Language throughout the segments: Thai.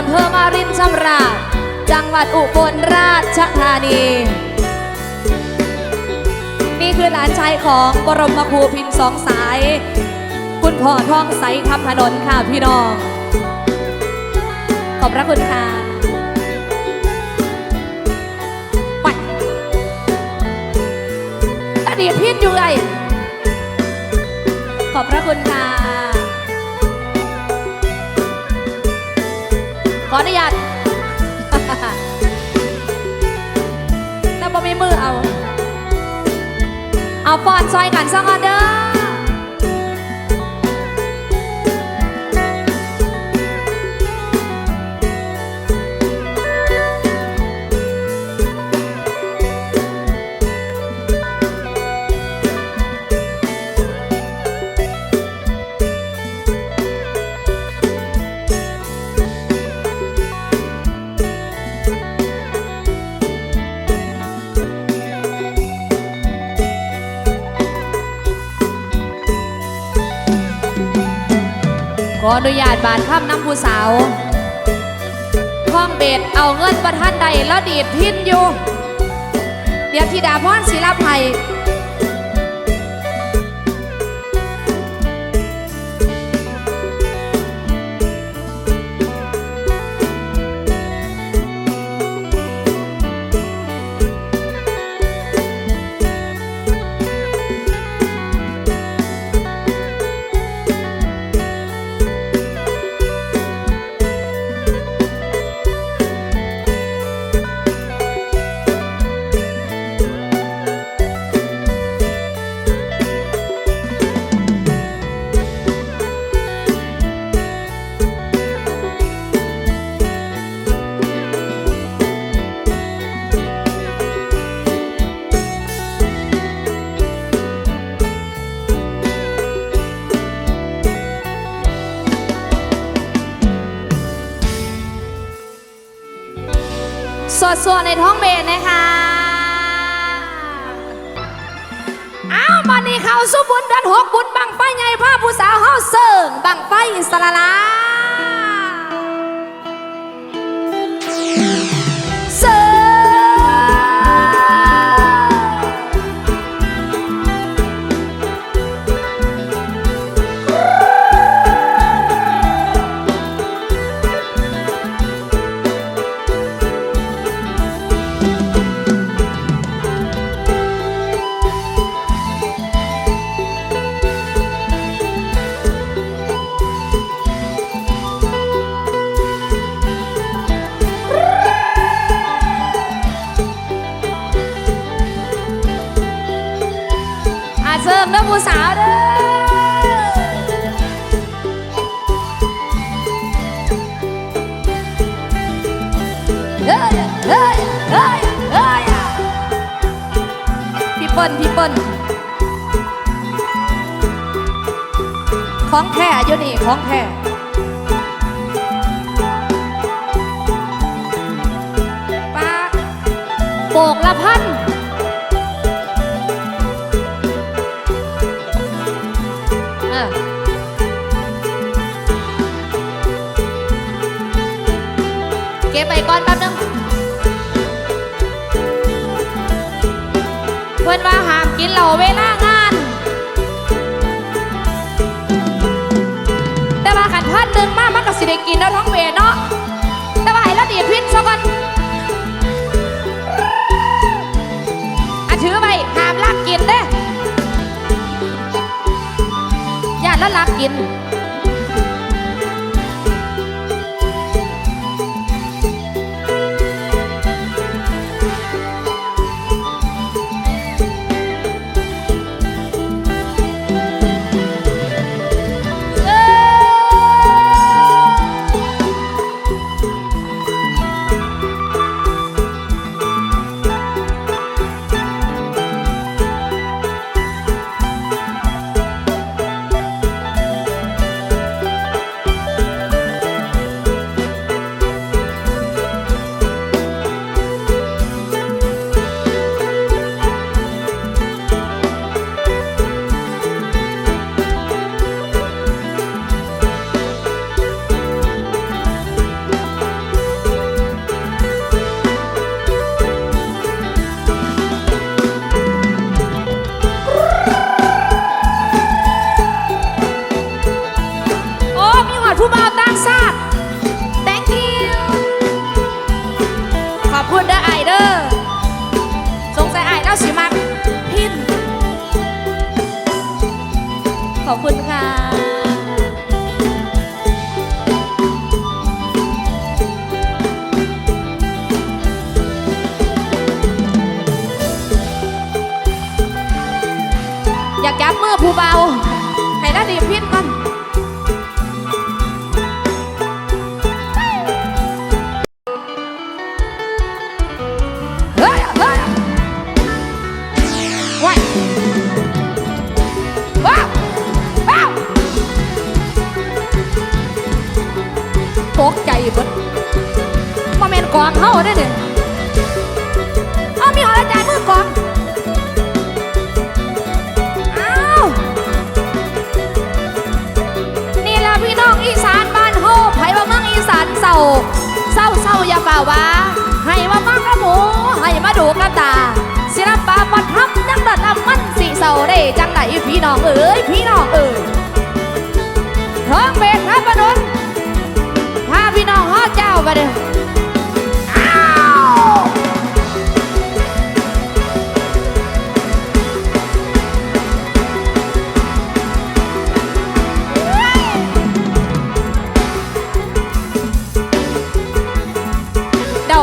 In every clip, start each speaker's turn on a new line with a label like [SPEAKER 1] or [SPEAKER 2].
[SPEAKER 1] อำเภอมารินชำราบจังหวัดอุบลราชธานี นี่คือหลานชายของบรมครูพิมพ์สองสาย คุณพ่อทองใสคำถนนค่ะพี่น้อง ขอบพระคุณค่ะไปอดีพิษอยู่ไงขอบพระคุณค่ะ ขออนุญาตแต่บ่มีมือเอา เอาปอนซอยกันสักอันเด้อ ออนุญาตบานข้ามน้ำผู้สาวห้องเบ็ดเอาเงินประท่านใดแล้วดีดพินอยู่ เดี๋ยวธิดาพรศิลาภัย สดๆในท้องเมนนะคะอ้าวมานี่เขาสุบุญดันหกบุญบังไฟใหญ่ผ้าผู้สาวเฮาเสิร์งบังไฟอิสระลา อาเสริมเด้อผู้สาวเด้อเฮ้ยเฮ้ยเฮ้ยเฮ้ยพี่เปิ้ลพี่เปิ้ลของแท้อยู่นี่ของแท้ปากโปกละพัน ก็บไปก่อนแป๊บนึงเพื่อนว่าห้ามกินเหล้าเวลางาน แต่ว่าขันพันหนึ่งมากมันก็สิได้กินแล้วท้องเวเนาะแต่ว่าให้ละเอียดพินซะก่อนอะถือไปห้ามลักกินเด้ญาติแล้วลักกิน ผู้เบาให้ได้ดีพิษกันตกใจเบิดมาเมนกวางเฮาได้เนี่ย ป่าว่า ให้มาามากระหมู ให้มาดูกระตาศิลปะปนทับ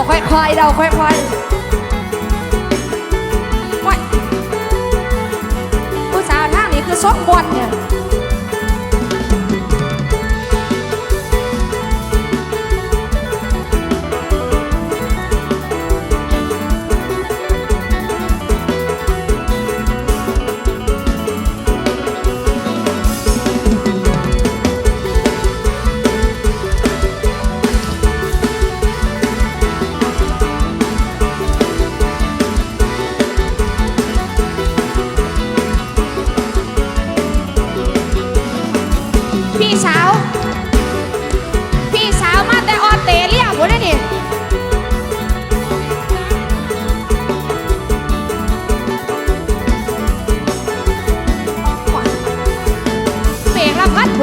[SPEAKER 1] ค่อยๆ เดาค่อยๆผู้สาวทางนี้คือซบบอลเนี่ย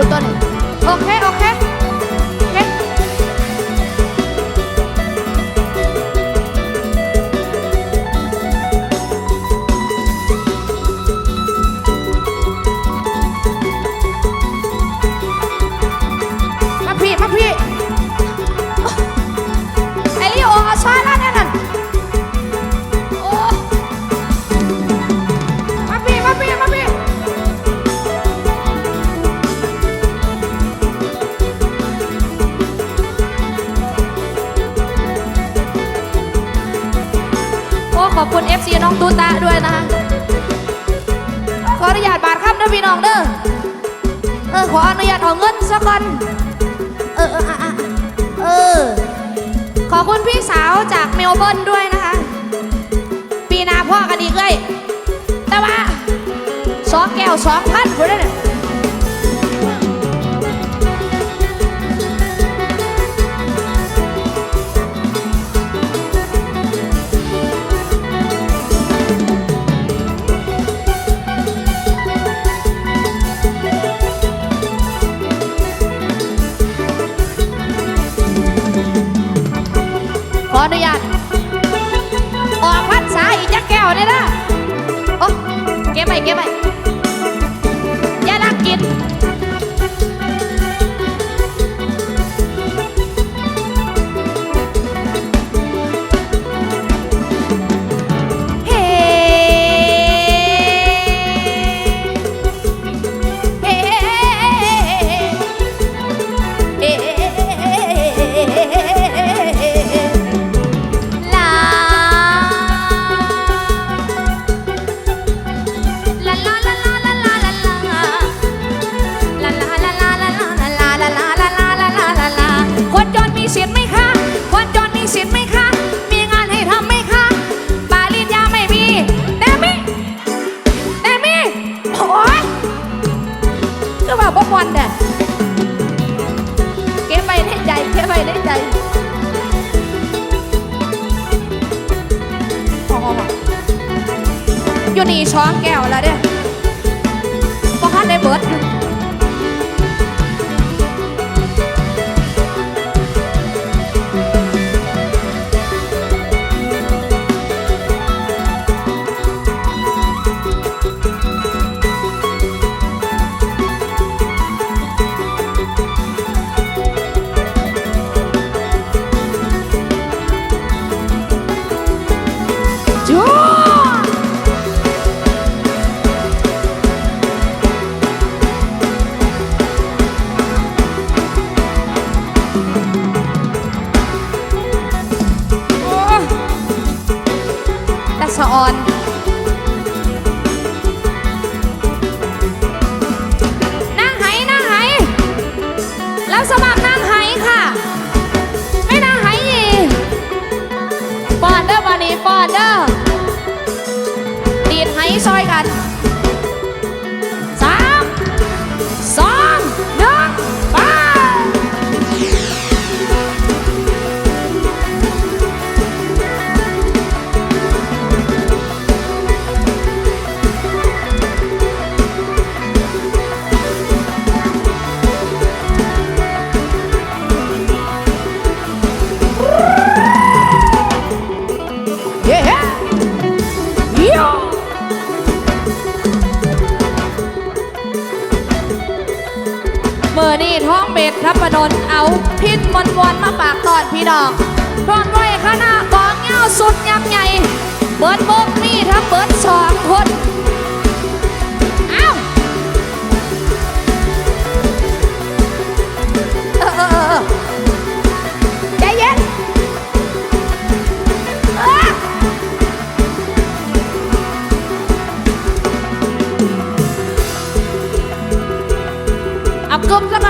[SPEAKER 1] botones. ขออนุญาตเอาเงินสัก่อนเออเออ ขอบคุณพี่สาวจากเมลเบิร์นด้วยนะคะ ปีนาพ่อกันดีเลยแต่ว่าสองแก้วสองพันคนเลนี่ย เนี่ยนะโอ้เก็บไปเก็บไป อยู่นี่ช้อนแก้วแล้วเด้อพอคันได้เบิร์ดาพิษวนวนมาปากตอนพี่ดอกพร้อมด้วยคณะกองเงาสุดยับใหญ่เบิร์ดบกนี่ทั้งเบิดสองคนอ้าเออเอเอจเย็นเออเอากลมสัก